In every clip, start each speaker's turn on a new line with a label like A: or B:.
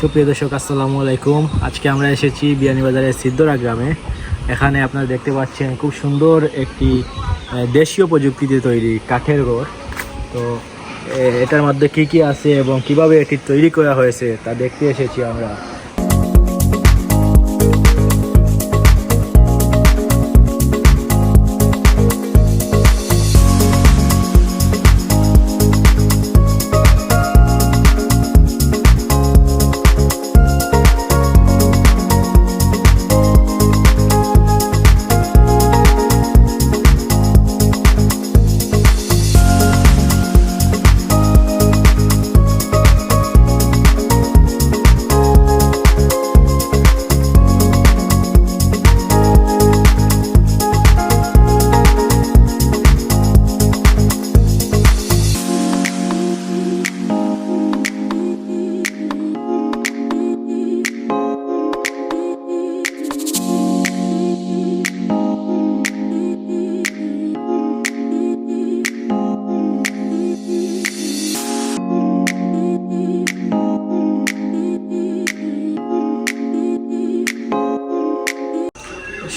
A: সুপ্রিয় দর্শক, আসসালামু আলাইকুম। আজকে আমরা এসেছি বিয়ানীবাজারের সিদ্ধরা গ্রামে। এখানে আপনারা দেখতে পাচ্ছেন খুব সুন্দর একটি দেশীয় প্রযুক্তিতে তৈরি কাঠের ঘর তো এটার মধ্যে কি কি আছে এবং কীভাবে এটি তৈরি করা হয়েছে তা দেখতে এসেছি আমরা।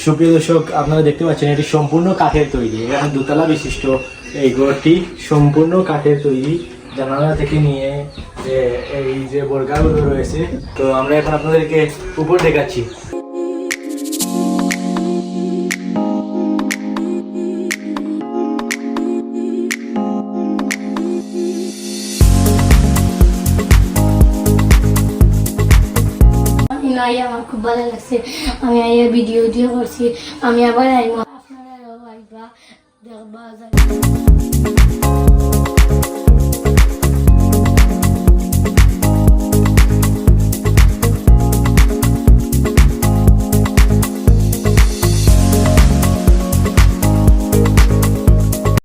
A: সুপ্রিয় দর্শক, আপনারা দেখতে পাচ্ছেন এটি সম্পূর্ণ কাঠের তৈরি। এখানে দোতলা বিশিষ্ট এই ঘরটি সম্পূর্ণ কাঠের তৈরি। জানালা থেকে নিয়ে এই যে বর্গাগুলো রয়েছে, তো আমরা এখন আপনাদেরকে উপর দেখাচ্ছি।
B: আই আমার খুব ভালো লাগছে। আমি আইয়া ভিডিও দিয়ে করছি। আমি আবার আইব আপনারা আইবা, দেখবা